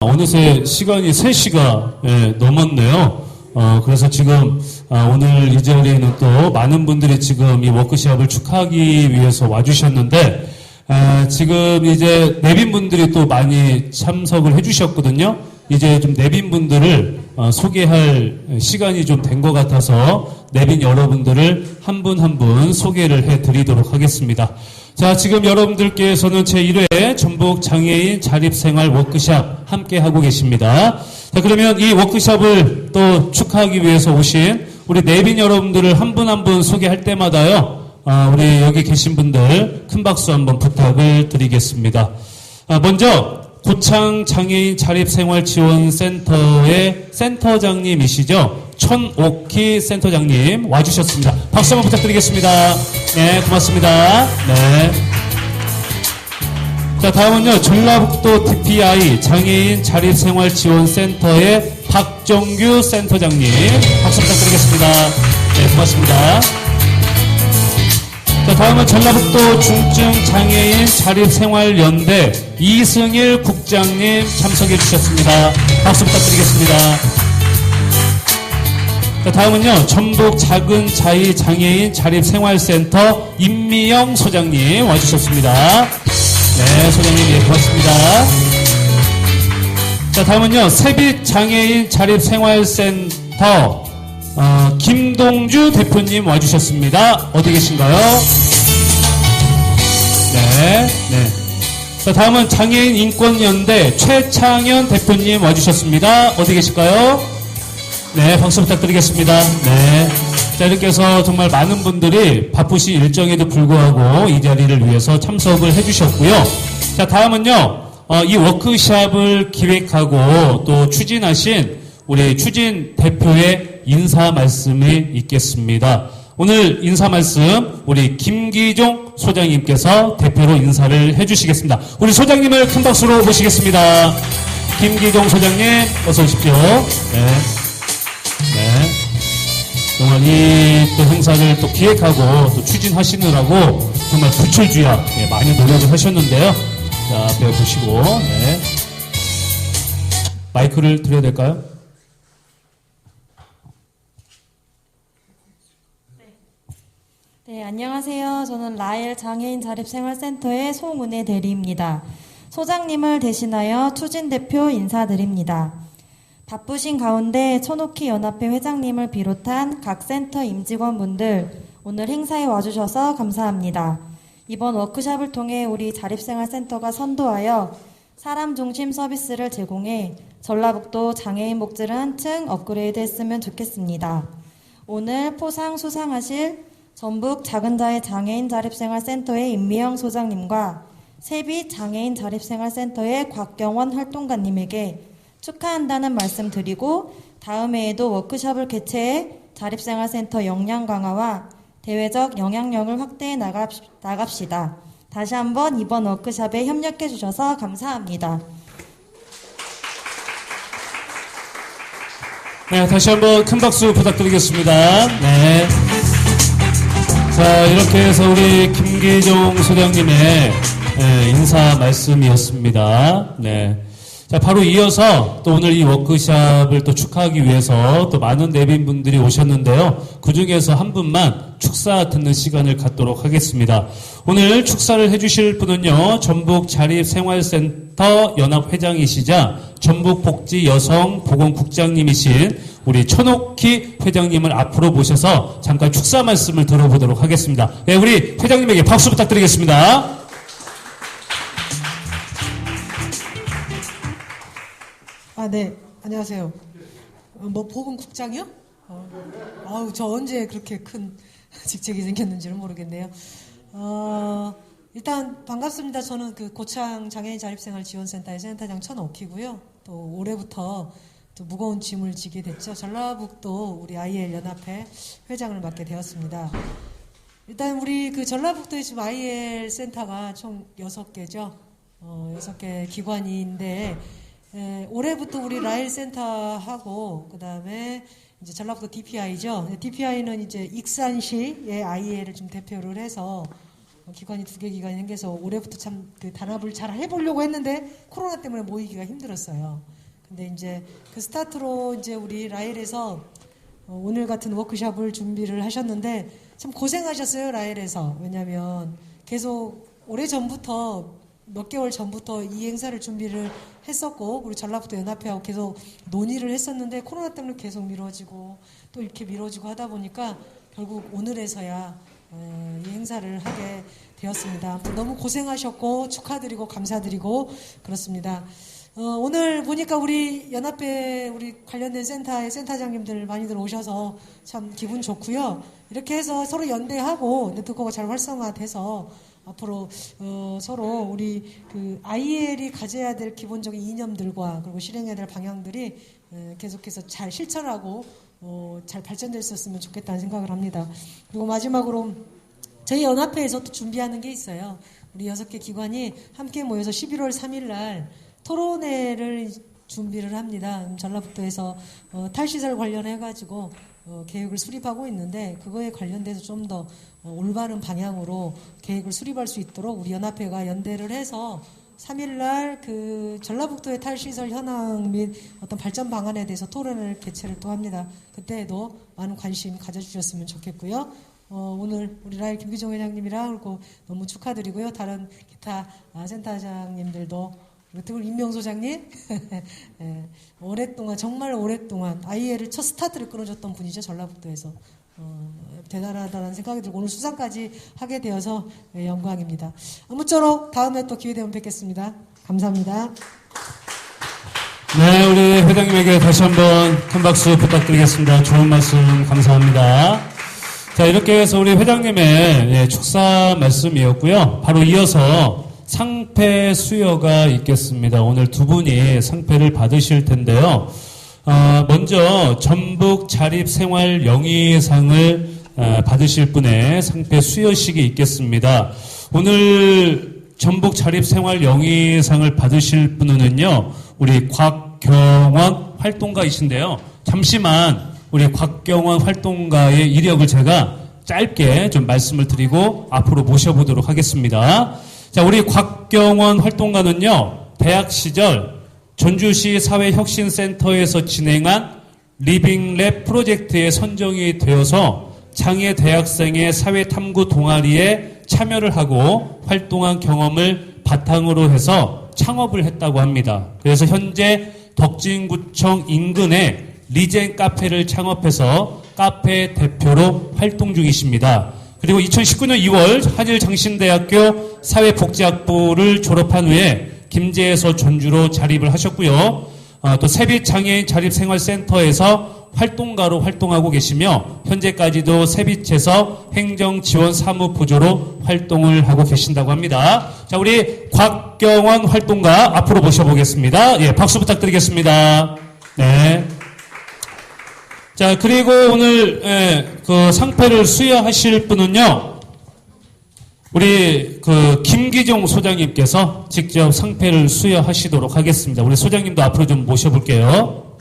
어느새 시간이 3시가 예, 넘었네요. 어, 그래서 지금 아, 오늘 이 자리에는 또 많은 분들이 지금 이 워크숍을 축하하기 위해서 와주셨는데 아, 지금 이제 내빈 분들이 또 많이 참석을 해주셨거든요. 이제 좀 내빈 분들을 어, 소개할 시간이 좀 된 것 같아서 내빈 여러분들을 한 분 한 분 소개를 해드리도록 하겠습니다. 자, 지금 여러분들께서는 제1회 전북 장애인 자립생활 워크샵 함께 하고 계십니다. 자, 그러면 이 워크샵을 또 축하하기 위해서 오신 우리 내빈 여러분들을 한 분 한분 소개할 때마다요, 아, 우리 여기 계신 분들 큰 박수 한번 부탁을 드리겠습니다. 아, 먼저 고창 장애인 자립생활지원센터의 센터장님이시죠? 천옥희 센터장님 와주셨습니다. 박수 한번 부탁드리겠습니다. 네, 고맙습니다. 네. 자, 다음은요, 전라북도 TPI 장애인 자립생활지원센터의 박정규 센터장님. 박수 부탁드리겠습니다. 네, 고맙습니다. 자, 다음은 전라북도 중증 장애인 자립생활연대 이승일 국장님 참석해 주셨습니다. 박수 부탁드리겠습니다. 자, 다음은요, 전북 작은 자이 장애인 자립생활센터 임미영 소장님 와주셨습니다. 네, 소장님, 예, 고맙습니다. 자, 다음은요, 세빛 장애인 자립생활센터, 어, 김동주 대표님 와주셨습니다. 어디 계신가요? 네, 네. 자, 다음은 장애인 인권연대 최창현 대표님 와주셨습니다. 어디 계실까요? 네, 박수 부탁드리겠습니다. 네. 자, 이렇게 해서 정말 많은 분들이 바쁘신 일정에도 불구하고 이 자리를 위해서 참석을 해주셨고요. 자, 다음은요, 어, 이 워크샵을 기획하고 또 추진하신 우리 추진 대표의 인사 말씀이 있겠습니다. 오늘 인사 말씀 우리 김기종 소장님께서 대표로 인사를 해주시겠습니다. 우리 소장님을 큰 박수로 모시겠습니다. 김기종 소장님 어서 오십시오. 네. 네. 정말 이또 행사를 또 기획하고 또 추진하시느라고 정말 부철주야 예, 많이 노력을 하셨는데요. 자, 앞에 보시고, 네. 마이크를 드려야 될까요? 네, 안녕하세요. 저는 라엘 장애인 자립생활센터의 송은혜 대리입니다. 소장님을 대신하여 추진 대표 인사드립니다. 바쁘신 가운데 천옥희 연합회 회장님을 비롯한 각 센터 임직원분들 오늘 행사에 와주셔서 감사합니다. 이번 워크샵을 통해 우리 자립생활센터가 선도하여 사람 중심 서비스를 제공해 전라북도 장애인 복지를 한층 업그레이드 했으면 좋겠습니다. 오늘 포상 수상하실 전북 작은자의 장애인 자립생활센터의 임미영 소장님과 세비 장애인 자립생활센터의 곽경원 활동가님에게 축하한다는 말씀 드리고 다음 해에도 워크숍을 개최해 자립생활센터 역량 강화와 대외적 영향력을 확대해 나갑, 나갑시다. 다시 한번 이번 워크숍에 협력해 주셔서 감사합니다. 네, 다시 한번 큰 박수 부탁드리겠습니다. 네. 자, 이렇게 해서 우리 김기종 소장님의 예, 인사 말씀이었습니다. 네. 자, 바로 이어서 또 오늘 이 워크샵을 또 축하하기 위해서 또 많은 내빈 분들이 오셨는데요. 그 중에서 한 분만 축사 듣는 시간을 갖도록 하겠습니다. 오늘 축사를 해주실 분은요, 전북 자립생활센터 연합회장이시자 전북복지여성보건국장님이신 우리 천옥희 회장님을 앞으로 모셔서 잠깐 축사 말씀을 들어보도록 하겠습니다. 네, 우리 회장님에게 박수 부탁드리겠습니다. 아, 네. 안녕하세요. 어, 뭐, 보건국장이요? 어, 아우, 저 언제 그렇게 큰 직책이 생겼는지는 모르겠네요. 어, 일단 반갑습니다. 저는 그 고창 장애인 자립생활 지원센터의 센터장 천옥희고요. 또 올해부터 또 무거운 짐을 지게 됐죠. 전라북도 우리 IL 연합회 회장을 맡게 되었습니다. 일단 우리 그 전라북도에 지금 IL 센터가 총 여섯 개죠. 어, 여섯 개 기관인데 에, 올해부터 우리 라일 센터하고 그다음에 이제 전라북도 DPI죠. DPI는 이제 익산시의 IL을 좀 대표를 해서 어, 기관이 두 개 기관이 생겨서 올해부터 참 그 단합을 잘 해보려고 했는데 코로나 때문에 모이기가 힘들었어요. 근데 이제 그 스타트로 이제 우리 라일에서 어, 오늘 같은 워크숍을 준비를 하셨는데 참 고생하셨어요 라일에서 왜냐하면 계속 오래 전부터 몇 개월 전부터 이 행사를 준비를 했었고 그리고 전라북도 연합회하고 계속 논의를 했었는데 코로나 때문에 계속 미뤄지고 또 이렇게 미뤄지고 하다 보니까 결국 오늘에서야 어, 이 행사를 하게 되었습니다. 너무 고생하셨고 축하드리고 감사드리고 그렇습니다. 어, 오늘 보니까 우리 연합회 우리 관련된 센터의 센터장님들 많이들 오셔서 참 기분 좋고요. 이렇게 해서 서로 연대하고 네트워크가 잘 활성화돼서 앞으로 어, 서로 우리 그 IEL이 가져야 될 기본적인 이념들과 그리고 실행해야 될 방향들이 에, 계속해서 잘 실천하고 어, 잘 있었으면 좋겠다는 생각을 합니다. 그리고 마지막으로 저희 연합회에서 또 준비하는 게 있어요. 우리 여섯 개 기관이 함께 모여서 11월 3일 날 토론회를 준비를 합니다. 음, 전라북도에서 어, 탈시설 관련해 가지고 어, 계획을 수립하고 있는데 그거에 관련돼서 좀더 어, 올바른 방향으로 계획을 수립할 수 있도록 우리 연합회가 연대를 해서 3일날 그 전라북도의 탈시설 현황 및 어떤 발전 방안에 대해서 토론을 개최를 또 합니다. 그때에도 많은 관심 가져주셨으면 좋겠고요. 어, 오늘 우리 라일 김기종 회장님이랑 그리고 너무 축하드리고요. 다른 기타 아, 센터장님들도 우리 임명 소장님 예, 오랫동안 정말 오랫동안 아이엘을 첫 스타트를 끊어줬던 분이죠 전라북도에서 어, 대단하다는 생각이 들고 오늘 수상까지 하게 되어서 예, 영광입니다. 아무쪼록 다음에 또 기회 되면 뵙겠습니다. 감사합니다. 네, 우리 회장님에게 다시 한번 큰 박수 부탁드리겠습니다. 좋은 말씀 감사합니다. 자, 이렇게 해서 우리 회장님의 예, 축사 말씀이었고요. 바로 이어서 상패 수여가 있겠습니다. 오늘 두 분이 상패를 받으실 텐데요. 어, 먼저 전북 자립생활 영희상을 어, 받으실 분의 상패 수여식이 있겠습니다. 오늘 전북 자립생활 영희상을 받으실 분은요, 우리 곽경원 활동가이신데요. 잠시만 우리 곽경원 활동가의 이력을 제가 짧게 좀 말씀을 드리고 앞으로 모셔보도록 하겠습니다. 자, 우리 곽경원 활동가는요, 대학 시절 전주시 사회혁신센터에서 진행한 리빙랩 프로젝트에 선정이 되어서 장애 대학생의 사회 탐구 동아리에 참여를 하고 활동한 경험을 바탕으로 해서 창업을 했다고 합니다. 그래서 현재 덕진구청 인근에 리젠 카페를 창업해서 카페 대표로 활동 중이십니다. 그리고 2019년 2월 한일 장신대학교 사회복지학부를 졸업한 후에 김제에서 전주로 자립을 하셨고요. 어, 또 세빛장애인 자립생활센터에서 활동가로 활동하고 계시며 현재까지도 세빛에서 행정지원사무부조로 활동을 하고 계신다고 합니다. 자, 우리 곽경원 활동가 앞으로 모셔보겠습니다. 예, 박수 부탁드리겠습니다. 네. 자, 그리고 오늘 예, 그 상패를 수여하실 분은요. 우리 그 김기종 소장님께서 직접 상패를 수여하시도록 하겠습니다. 우리 소장님도 앞으로 좀 모셔볼게요.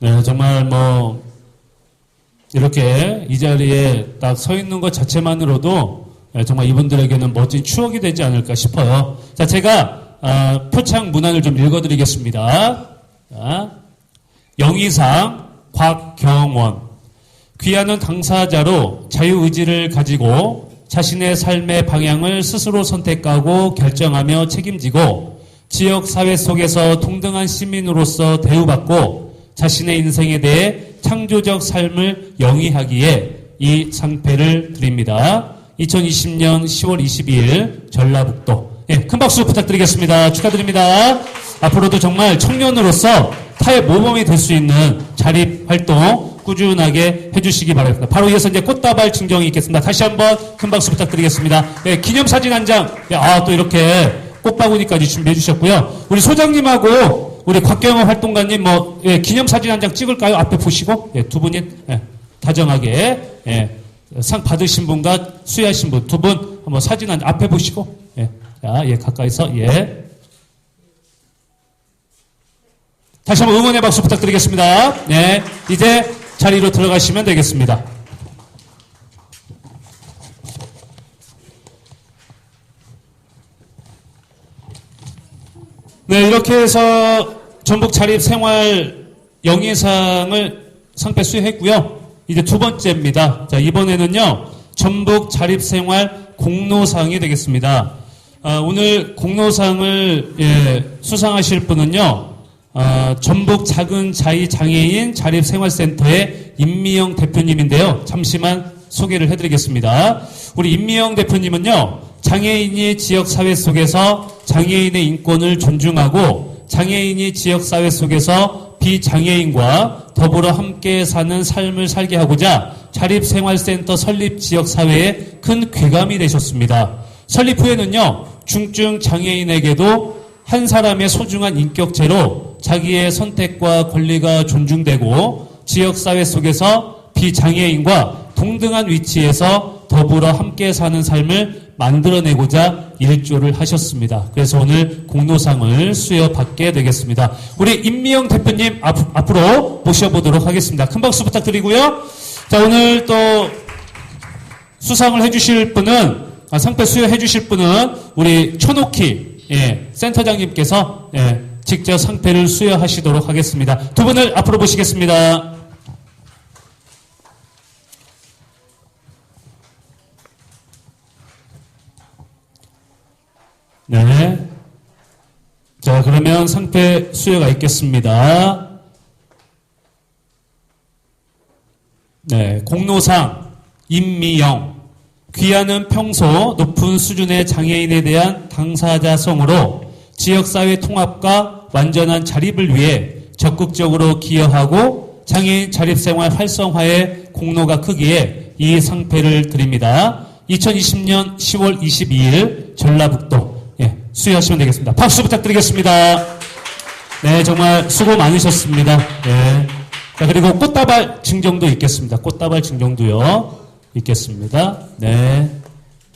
네, 정말 뭐 이렇게 이 자리에 딱 서 있는 것 자체만으로도 예, 정말 이분들에게는 멋진 추억이 되지 않을까 싶어요. 자, 제가 아, 표창 문안을 좀 읽어드리겠습니다. 자, 영의상 곽경원 귀하는 당사자로 자유의지를 가지고 자신의 삶의 방향을 스스로 선택하고 결정하며 책임지고 지역사회 속에서 동등한 시민으로서 대우받고 자신의 인생에 대해 창조적 삶을 영위하기에 이 상패를 드립니다. 2020년 10월 22일 전라북도 예, 큰 박수 부탁드리겠습니다. 축하드립니다. 앞으로도 정말 청년으로서 타의 모범이 될 수 있는 자립 활동 꾸준하게 해주시기 바랍니다. 바로 이어서 이제 꽃다발 증정이 있겠습니다. 다시 한번 큰 박수 부탁드리겠습니다. 예, 기념사진 한 장, 예, 아, 또 이렇게 꽃바구니까지 준비해 주셨고요. 우리 소장님하고 우리 곽경호 활동가님 뭐, 예, 기념사진 한 장 찍을까요? 앞에 보시고, 예, 두 분이, 예, 다정하게, 예, 상 받으신 분과 수여하신 분 두 분 한번 사진 한 앞에 보시고, 예, 자, 예, 가까이서, 예. 다시 한번 응원의 박수 부탁드리겠습니다. 네, 이제 자리로 들어가시면 되겠습니다. 네, 이렇게 해서 전북 자립 생활 영예상을 상패 수여했고요. 이제 두 번째입니다. 자, 이번에는요, 전북 자립 생활 공로상이 되겠습니다. 아, 오늘 공로상을 예, 수상하실 분은요, 아, 전북 작은 자이 장애인 자립생활센터의 임미영 대표님인데요. 잠시만 소개를 해드리겠습니다. 우리 임미영 대표님은요, 장애인이 지역사회 속에서 장애인의 인권을 존중하고 장애인이 지역사회 속에서 비장애인과 더불어 함께 사는 삶을 살게 하고자 자립생활센터 설립 지역 사회에 큰 괴감이 되셨습니다. 설립 후에는요, 중증 장애인에게도 한 사람의 소중한 인격체로 자기의 선택과 권리가 존중되고 지역사회 속에서 비장애인과 동등한 위치에서 더불어 함께 사는 삶을 만들어내고자 일조를 하셨습니다. 그래서 오늘 공로상을 수여받게 되겠습니다. 우리 임미영 대표님 앞, 앞으로 모셔보도록 하겠습니다. 큰 박수 부탁드리고요. 자, 오늘 또 수상을 해주실 분은, 아, 상패 수여해주실 분은 우리 초노키, 예, 센터장님께서, 예, 직접 상패를 수여하시도록 하겠습니다. 두 분을 앞으로 모시겠습니다. 네. 자, 그러면 상패 수여가 있겠습니다. 네, 공로상 임미영 귀하는 평소 높은 수준의 장애인에 대한 당사자성으로 지역사회 통합과 완전한 자립을 위해 적극적으로 기여하고 장애인 자립생활 활성화에 공로가 크기에 이 상패를 드립니다. 2020년 10월 22일 전라북도 예, 수여하시면 되겠습니다. 박수 부탁드리겠습니다. 네, 정말 수고 많으셨습니다. 네. 자, 그리고 꽃다발 증정도 있겠습니다. 꽃다발 증정도요. 있겠습니다. 네.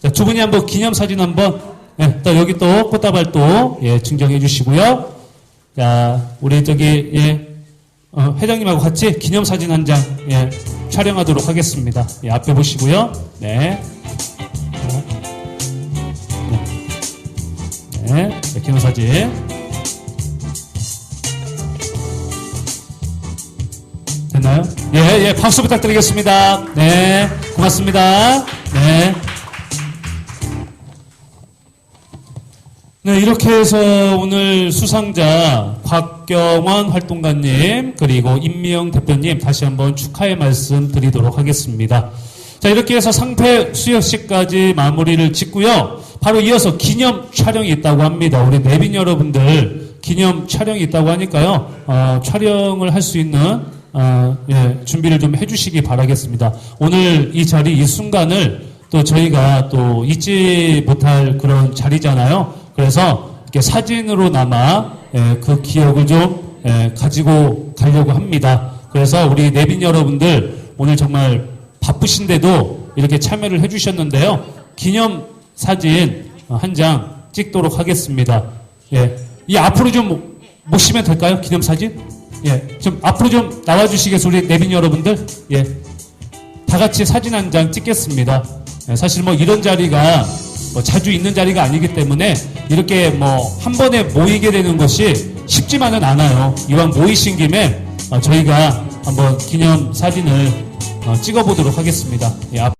자, 두 분이 한번 기념사진 한번, 네, 또 여기 또 꽃다발 또, 예, 증정해 주시고요. 자, 우리 저기, 예, 어, 회장님하고 같이 기념사진 한 장, 예, 촬영하도록 하겠습니다. 예, 앞에 보시고요. 네. 네, 네, 기념사진. 됐나요? 예, 예, 박수 부탁드리겠습니다. 네, 고맙습니다. 네. 네, 이렇게 해서 오늘 수상자 곽경원 활동가님 그리고 임미영 대표님 다시 한번 축하의 말씀 드리도록 하겠습니다. 자, 이렇게 해서 상패 수여식까지 마무리를 짓고요. 바로 이어서 기념 촬영이 있다고 합니다. 우리 내빈 여러분들 기념 촬영이 있다고 하니까요. 어, 촬영을 할 수 있는 어, 예, 준비를 좀 해주시기 바라겠습니다. 오늘 이 자리, 이 순간을 또 저희가 또 잊지 못할 그런 자리잖아요. 그래서 이렇게 사진으로나마 예, 그 기억을 좀 예, 가지고 가려고 합니다. 그래서 우리 내빈 여러분들 오늘 정말 바쁘신데도 이렇게 참여를 해주셨는데요. 기념 사진 한 장 찍도록 하겠습니다. 예, 이 앞으로 좀 모시면 될까요? 기념 사진? 예, 좀 앞으로 좀 나와주시겠어요, 우리 내빈 여러분들? 예, 다 같이 사진 한 장 찍겠습니다. 예, 사실 뭐 이런 자리가 뭐 자주 있는 자리가 아니기 때문에 이렇게 뭐 한 번에 모이게 되는 것이 쉽지만은 않아요. 이왕 모이신 김에 어, 저희가 한번 기념 사진을 어, 찍어보도록 하겠습니다. 예, 앞-